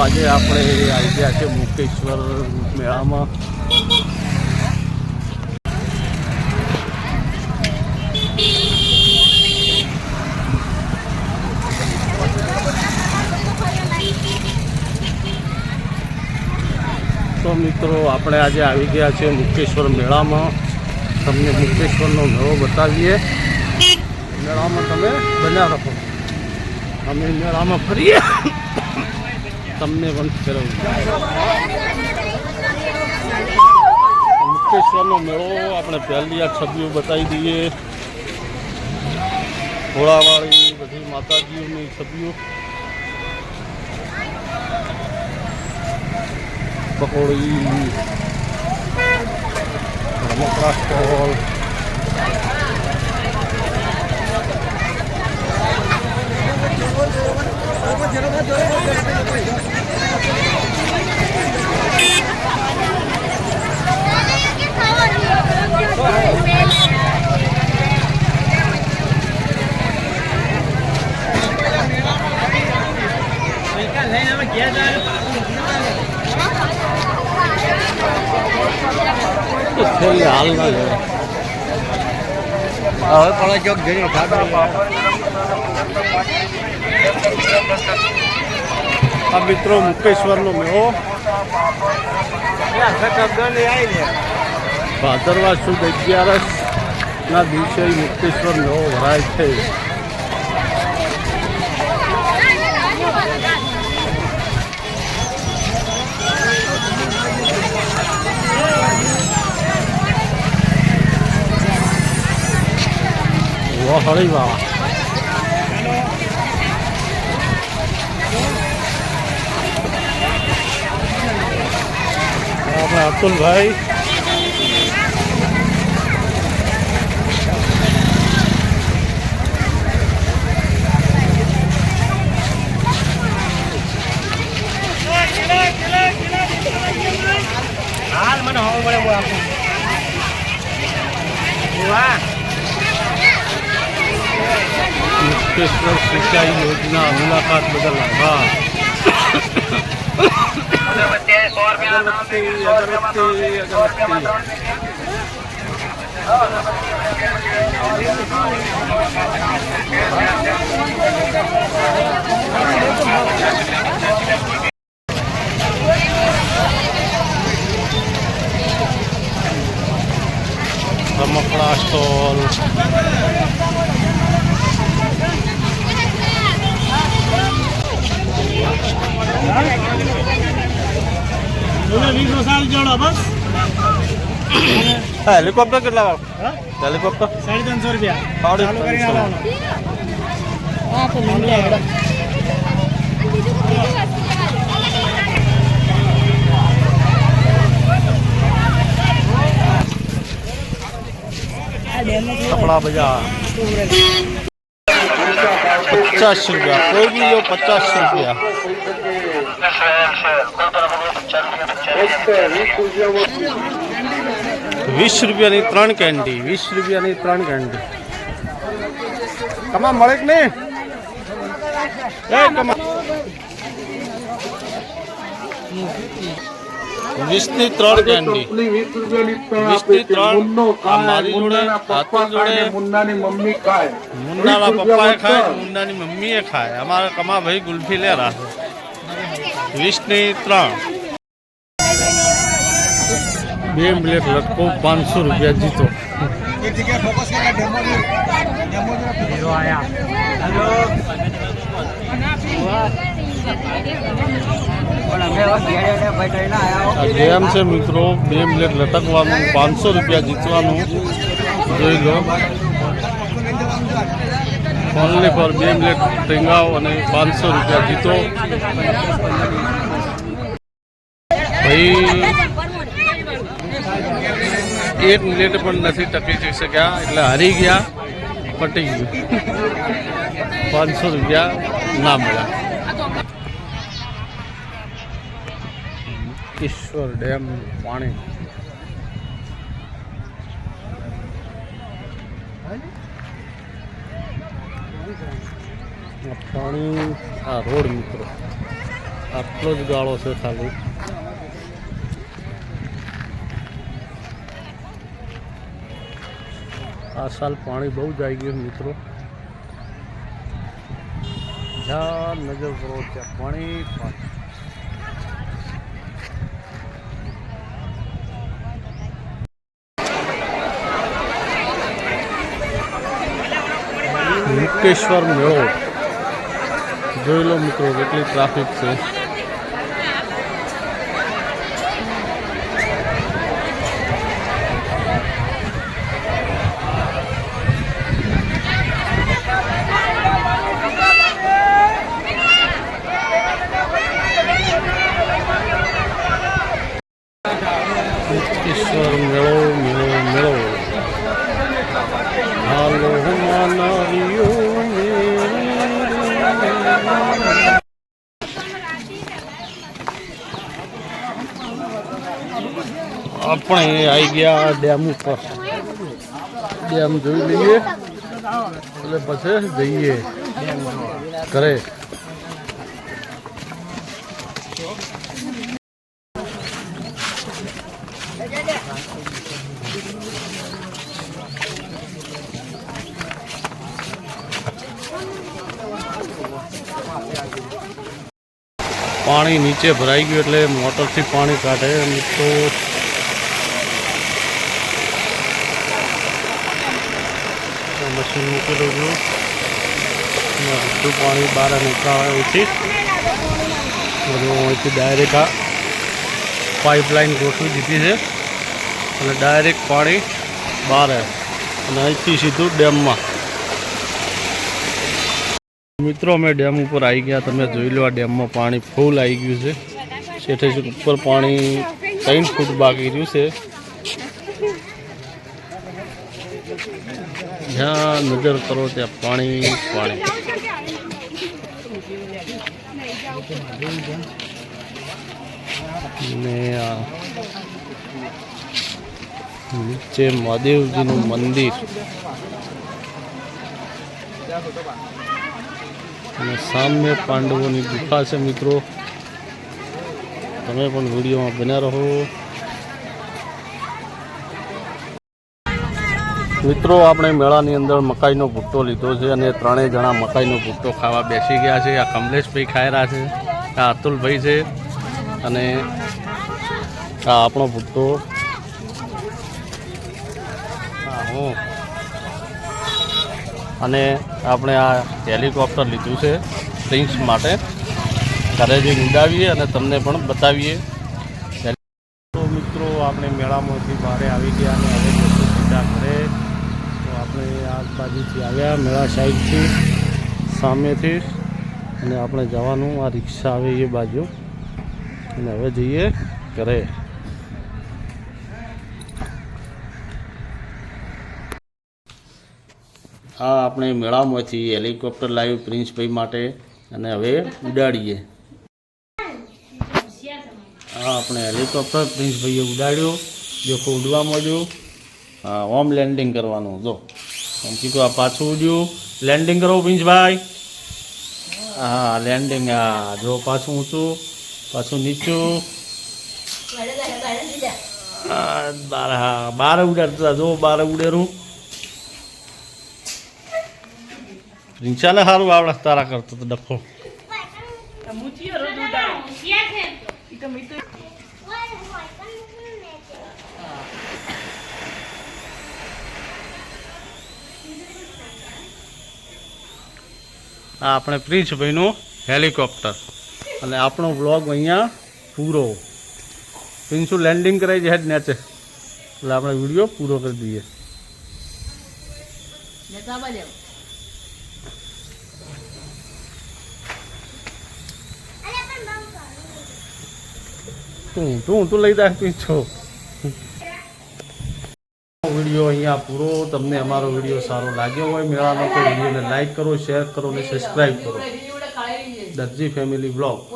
આજે આપણે આવી ગયા છે મુકેશ્વર મેળામાં. તો મિત્રો, આપણે આજે આવી ગયા છે મુકેશ્વર મેળામાં. તમને મુકેશ્વરનો મેળો બતાવીએ. મેળામાં તમે બન્યા રહો અમે મેળામાં ફરીએ. તમને પણ ફેરવીએ મુકેશ્વરનો મેળો આપણે પહેલી આ છબીઓ બતાવી દઈએ. ઘોડાવાળી બધી માતાજીઓની છબીઓ. પકોડી. રમકડા હાલ ના હવે પણ ચોક જઈને આ મિત્રો મુકેશ્વરનો મેળો. ભાદરવા સુદ અગિયારસ ના દિવસે મુક્તેશ્વર મેળો ભરાય છે. હળી વાહ. આપણે અતુલભાઈ હાલ મને હવે મળે બહુ આપું વાહ મુક્તેશ્વર સિંચાઈ યોજના મુલાકાત બદલ આભાર. અગરબત્તી અગરબત્તી અગરબત્તી. હેલિકોપ્ટર કેટલા હેલિકોપ્ટર? સાડી ત્રણસો રૂપિયા. કપડા બજાર. પચાસ રૂપિયા કોઈ બી લો પચાસ રૂપિયા. વીસ રૂપિયાની ત્રણ કેન્ડી વીસ રૂપિયાની ત્રણ કેન્ડી કમા મળે કે નહીં એ કમા વીસની ત્રણ કેન્ડી વીસ રૂપિયાની ત્રણ વીસની આપે છે. ત્રણ. મુન્નો આ ખાય, મારી જોડે, મુન્નાના હાથની પપ્પા ખાય જોડે. ને મુન્નાની મમ્મી ખાય મુન્નાના વીસ પપ્પાએ રૂપિયામાં ખાય ત્રણ. મુન્નાની મમ્મીએ ખાય અમારા કમા ભાઈ ગુલ્ફી લે રાખે વીસની ત્રણ બે મિનિટ લટકો પાંચસો રૂપિયા જીતો. ગેમ છે મિત્રો બે મિનિટ લટકવાનું પાંચસો રૂપિયા જીતવાનું. જોઈ લો. ઓનલી ફોર બે મિનિટ ટીંગાવ અને પાંચસો રૂપિયા જીતો. ભાઈ એક મિનિટ પણ નથી ટકી જઈ શક્યા. એટલે હારી ગયા, પટી ગયું. પાંચસો રૂપિયા ના મળ્યા. ઈશ્વર ડેમ પાણી. પાણી, આ રોડ મિત્રો. આટલો જ ગાળો છે ખાલી. આ સાલ પાણી બહુ જ આવી ગયું મિત્રો. જ્યાં નજર કરો, ત્યાં પાણી પાણી. મુક્તેશ્વર મેળો. જોઈ લો, મિત્રો, કેટલી ટ્રાફિક છે. મુક્તેશ્વર મેળો મેળો મેળો હાલો મેળો. આપણે આવી ગયા ડેમ ઉપર ડેમ જોઈ લઈએ એટલે પછી જઈએ ઘરે પાણી નીચે ભરાઈ ગયું એટલે મોટરથી પાણી કાઢે એમ તો મશીન મૂકેલું છું. બધું પાણી બહાર નીકળાવે અહીંથી. બધું અહીંથી ડાયરેક્ટ આ પાઇપલાઇન ગોઠવી દીધી છે. અને ડાયરેક્ટ પાણી બહાર અને અહીંથી સીધું ડેમમાં. મિત્રો, અમે ડેમ ઉપર આવી ગયા. તમે જોઈ લો આ ડેમમાં પાણી ફૂલ આવી ગયું છે. શેઠે ઉપર પાણી ત્રણ ફૂટ બાકી રહ્યું છે. જ્યાં નજર કરો ત્યાં પાણી પાણી. ને નીચે મહાદેવજીનું મંદિર. અને સામે પાંડવોની ગુફા છે મિત્રો. તમે પણ વિડીયોમાં બન્યા રહો. મિત્રો, આપણે મેળાની અંદર મકાઈનો ભૂટ્ટો લીધો છે અને ત્રણેય જણા મકાઈનો ભૂટ્ટો ખાવા બેસી ગયા છે. આ કમલેશભાઈ રહ્યા છે, આ અતુલભાઈ છે અને આ આપણો ભૂટ્ટો. હા, હું અને આપણે આ હેલિકોપ્ટર લીધું છે પ્રિન્સ માટે. ઘરે જઈને ઉડાવીએ અને તમને પણ બતાવીએ. તો મિત્રો, આપણે મેળામાંથી બહાર આવી ગયા અને હવે સીધા ઘરે. તો આપણે આ બાજુથી આવ્યા, મેળા સાઈડથી, સામેથી. અને આપણે જવાનું, આ રિક્ષા આવે એ બાજુ. અને હવે જઈએ ઘરે. આ આપણે મેળામાંથી હેલિકોપ્ટર લાવ્યું પ્રિન્સભાઈ માટે અને હવે ઉડાડીએ. હા આપણે હેલિકોપ્ટર પ્રિન્સભાઈએ ઉડાડ્યો. જોખો ઉડવા માંડ્યું હા ઓમ લેન્ડિંગ કરવાનું જો. સમજી તો આ પાછું ઉડ્યું. લેન્ડિંગ કરો પ્રિન્સભાઈ હા લેન્ડિંગ હા જો પાછું ઊંચું પાછું નીચું. બાર હા બાર ઉડાડતા જો બાર ઉડેરું. રિંચાને સારું આવડે તારા કરતો તો ડખો. આ આપણે પ્રિન્સભાઈનું હેલિકોપ્ટર. અને આપણો બ્લોગ અહીંયા પૂરો. પ્રિન્સુ લેન્ડિંગ કરાવી છે જ નેચે. એટલે આપણે વીડિયો પૂરો કરી દઈએ. તું તું તું લઈ દે પીછો વીડિયો અહીંયા પૂરો. તમને અમારો વીડિયો સારો લાગ્યો હોય, મેળાનો તો વિડીયોને લાઇક કરો શેર કરો અને સબસ્ક્રાઈબ કરો. દરજી ફેમિલી બ્લોગ